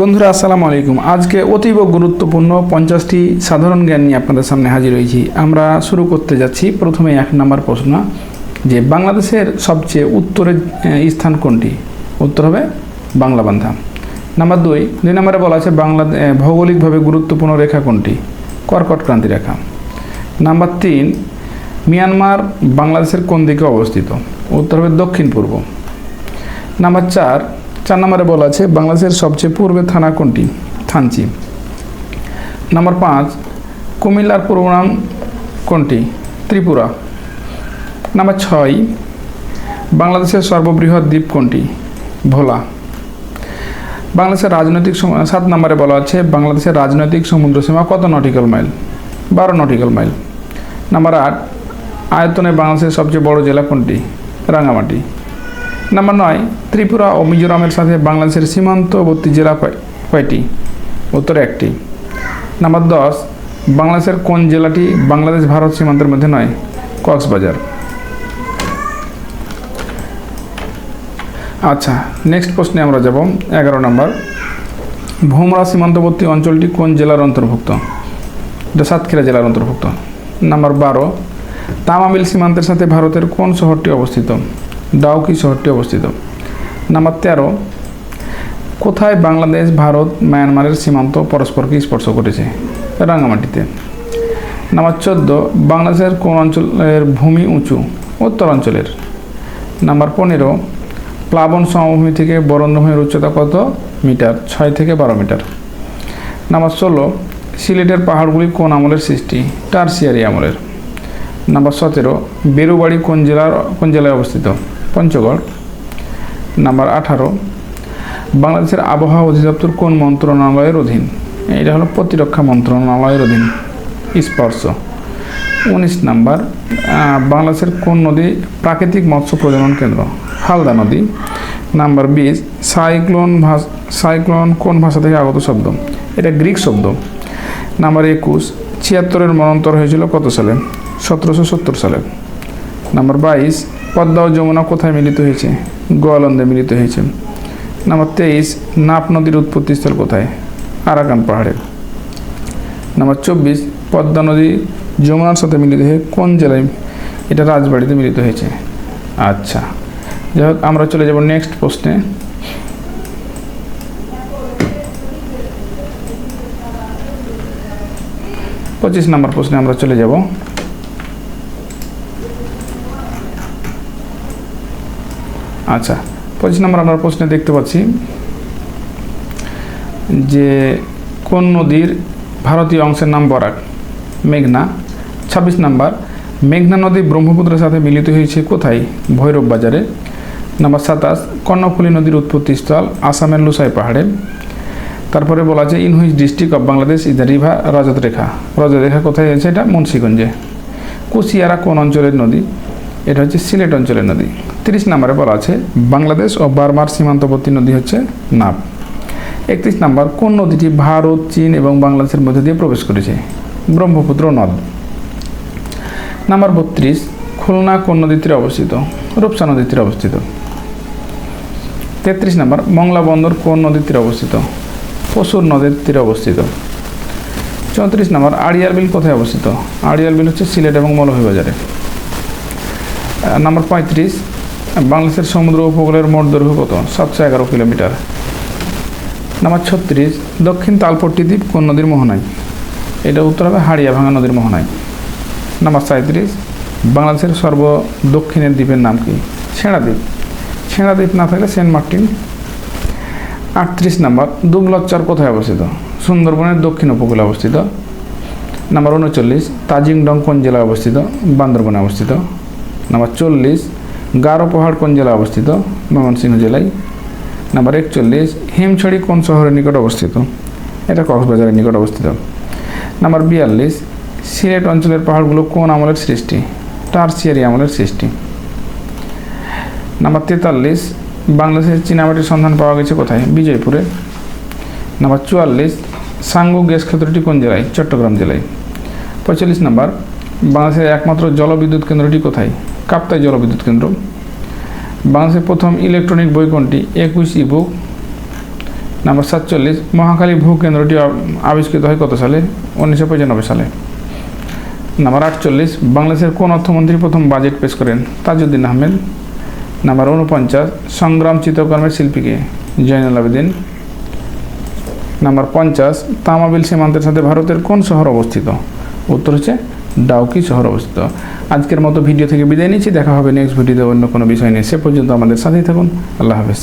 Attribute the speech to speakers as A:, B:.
A: বন্ধুরা, আসসালামু আলাইকুম। আজকে অতীব গুরুত্বপূর্ণ পঞ্চাশটি সাধারণ জ্ঞান নিয়ে আপনাদের সামনে হাজির হয়েছি। আমরা শুরু করতে যাচ্ছি প্রথমে এক নম্বর প্রশ্ন, যে বাংলাদেশের সবচেয়ে উত্তরের স্থান কোনটি? উত্তর হবে বাংলাবান্ধা। নাম্বার দুই দুই নম্বরে বলা আছে বাংলা ভৌগোলিকভাবে গুরুত্বপূর্ণ রেখা কোনটি? কর্কট ক্রান্তি রেখা। নাম্বার তিন, মিয়ানমার বাংলাদেশের কোন দিকে অবস্থিত? উত্তর হবে দক্ষিণ পূর্ব নাম্বার চার চার নম্বরে বলা আছে, বাংলাদেশের সবচেয়ে পূর্বে থানা কোনটি? থানচি। নাম্বার পাঁচ, কুমিল্লার পূর্ব নাম কোনটি? ত্রিপুরা। নাম্বার ছয়, বাংলাদেশের সর্ববৃহৎ দ্বীপ কোনটি? ভোলা। বাংলাদেশের রাজনৈতিক সাত নম্বরে বলা আছে, বাংলাদেশের রাজনৈতিক সমুদ্রসীমা কত নটিক্যাল মাইল? বারো নটিক্যাল মাইল। নাম্বার আট, আয়তনে বাংলাদেশের সবচেয়ে বড় জেলা কোনটি? রাঙামাটি নাম্বার নয় ত্রিপুরা ও মিজোরামের সাথে বাংলাদেশের সীমান্তবর্তী জেলা কয়- কয়টি? উত্তর একটি। নাম্বার দশ, বাংলাদেশের কোন জেলাটি বাংলাদেশ ভারত সীমান্তের মধ্যে নয়? কক্সবাজার। আচ্ছা নেক্সট প্রশ্নে আমরা যাব। এগারো নম্বর ভোমরা সীমান্তবর্তী অঞ্চলটি কোন জেলার অন্তর্ভুক্ত? এটা সাতক্ষীরা জেলার অন্তর্ভুক্ত। নাম্বার বারো তামাবিল সীমান্তের সাথে ভারতের কোন শহরটি অবস্থিত? ডাউকি শহরটি অবস্থিত। নাম্বার তেরো, কোথায় বাংলাদেশ, ভারত, মায়ানমারের সীমান্ত পরস্পরকে স্পর্শ করেছে? রাঙামাটিতে নাম্বার চোদ্দ, বাংলাদেশের কোন অঞ্চলের ভূমি উঁচু উত্তরাঞ্চলের নাম্বার পনেরো, প্লাবন সমভূমি থেকে বরন্দভূমির উচ্চতা কত মিটার? ছয় থেকে বারো মিটার। নাম্বার ষোলো, সিলেটের পাহাড়গুলি কোন আমলের সৃষ্টি? টার্সিয়ারি আমলের। নাম্বার সতেরো বেরুবাড়ি কোন জেলার, কোন জেলায় অবস্থিত? পঞ্চগড়, নাম্বার আঠারো, বাংলাদেশের আবহাওয়া অধিদপ্তর কোন মন্ত্রণালয়ের অধীন? এটা হলো প্রতিরক্ষা মন্ত্রণালয়ের অধীন, স্পর্শ। উনিশ নাম্বার বাংলাদেশের কোন নদী প্রাকৃতিক মৎস্য প্রজনন কেন্দ্র? হালদা নদী। নাম্বার বিশ, সাইক্লোন ভাষ সাইক্লোন কোন ভাষা থেকে আগত শব্দ? এটা গ্রিক শব্দ। নাম্বার একুশ, ছিয়াত্তরের মরন্তর হয়েছিল কত সালে? সতেরোশো সত্তর সালে। নাম্বার বাইশ পদ্মা ও যমুনা কোথায় মিলিত হয়েছে? গোয়ালন্দে মিলিত হয়েছে। নাম্বার তেইশ, নাপ নদীর উৎপত্তিস্থল কোথায়? আরাকান পাহাড়ে। নাম্বার চব্বিশ, পদ্মা নদী যমুনার সাথে মিলিত হয়ে কোন জেলায় এটা রাজবাড়িতে মিলিত হয়েছে? আচ্ছা যাই হোক, আমরা চলে যাব নেক্সট প্রশ্নে। পঁচিশ নম্বর প্রশ্নে আমরা চলে যাব। আচ্ছা পঁচিশ নম্বর আমরা প্রশ্নে দেখতে পাচ্ছি যে কোন নদীর ভারতীয় অংশের নাম বরাক? মেঘনা। ছাব্বিশ নাম্বার, মেঘনা নদী ব্রহ্মপুত্রের সাথে মিলিত হয়েছে কোথায়? ভৈরব বাজারে নাম্বার সাতাশ, কর্ণফুলী নদীর উৎপত্তিস্থল আসামের লুসাই পাহাড়ে। তারপরে বলা আছে in which district of Bangladesh is the river Rajat Rekha কোথায় আছে এটা মুন্সিগঞ্জে। কুশিয়ারা কোন অঞ্চলের নদী? এটা হচ্ছে সিলেট অঞ্চলের নদী। তিরিশ নম্বরে বলা আছে, বাংলাদেশ ও বার্মার সীমান্তবর্তী নদী হচ্ছে নাব একত্রিশ নম্বর, কোন নদীটি ভারত, চীন এবং বাংলাদেশের মধ্যে দিয়ে প্রবেশ করেছে? ব্রহ্মপুত্র নদ। নাম্বার বত্রিশ, খুলনা কোন নদীর তীরে অবস্থিত? রূপসা নদীর তীরে অবস্থিত। তেত্রিশ নম্বর, মংলা বন্দর কোন নদীর তীরে অবস্থিত? পশুর নদীর তীরে অবস্থিত। চৌত্রিশ নম্বর, আড়িয়াল বিল কোথায় অবস্থিত? আড়িয়াল বিল হচ্ছে সিলেট এবং মৌলভীবাজারে। নাম্বার পঁয়ত্রিশ, বাংলাদেশের সমুদ্র উপকূলের মোট দৈর্ঘ্য কত? সাতশো এগারো কিলোমিটার। নাম্বার ছত্রিশ, দক্ষিণ তালপট্টি দ্বীপ কোন নদীর মোহনায়? এটা উত্তর হবে হাড়িয়াভাঙা নদীর মোহনায়। নাম্বার সাঁত্রিশ বাংলাদেশের সর্ব দক্ষিণের দ্বীপের নাম কি? ছেঁড়া দ্বীপ। ছেঁড়া দ্বীপ না থাকলে সেন্ট মার্টিন। আটত্রিশ নাম্বার দুবলচ্চর কোথায় অবস্থিত? সুন্দরবনের দক্ষিণ উপকূলে অবস্থিত। নাম্বার উনচল্লিশ, তাজিংডং কোন জেলায় অবস্থিত? বান্দরবনে অবস্থিত। নাম্বার চল্লিশ, গারো পাহাড় কোন জেলায় অবস্থিত? ময়মনসিংহ জেলায়। নাম্বার একচল্লিশ, হিমছড়ি কোন শহরের নিকট অবস্থিত? এটা কক্সবাজারের নিকট অবস্থিত। নাম্বার বিয়াল্লিশ, সিলেট অঞ্চলের পাহাড়গুলো কোন আমলের সৃষ্টি? টার্সিয়ারি আমলের সৃষ্টি। নাম্বার তেতাল্লিশ, বাংলাদেশের চীনামাটির সন্ধান পাওয়া গেছে কোথায়? বিজয়পুরে। নাম্বার চুয়াল্লিশ, সাঙ্গু গ্যাস ক্ষেত্রটি কোন জেলায়? চট্টগ্রাম জেলায়। পঁয়তাল্লিশ নাম্বার, বাংলাদেশের একমাত্র জলবিদ্যুৎ কেন্দ্রটি কোথায়? কাপ্তাই জলবিদ্যুৎ কেন্দ্র। বাংলাদেশের প্রথম ইলেকট্রনিক বই কোনটি? একুশ ইবুক নাম্বার সাতচল্লিশ, মহাখালী ভূকেন্দ্রটি আব- আবিষ্কৃত হয় কত সালে? উনিশশো পঁচানব্বই সালে। নাম্বার আটচল্লিশ, বাংলাদেশের কোন অর্থমন্ত্রী প্রথম বাজেট পেশ করেন? তাজউদ্দিন আহমেদ। নাম্বার উনপঞ্চাশ সংগ্রাম চিত্রকর্মের শিল্পীকে জয়নুল আবেদিন। নাম্বার পঞ্চাশ, তামাবিল সীমান্তের সাথে ভারতের কোন শহর অবস্থিত? উত্তর হচ্ছে ডাউকি শহর অবস্থিত। আজকের মতো ভিডিও থেকে বিদায় নিচ্ছি। দেখা হবে নেক্সট ভিডিওতে অন্য কোনো বিষয় নিয়ে। সে পর্যন্ত আমাদের সাথেই থাকুন। আল্লাহ হাফেজ।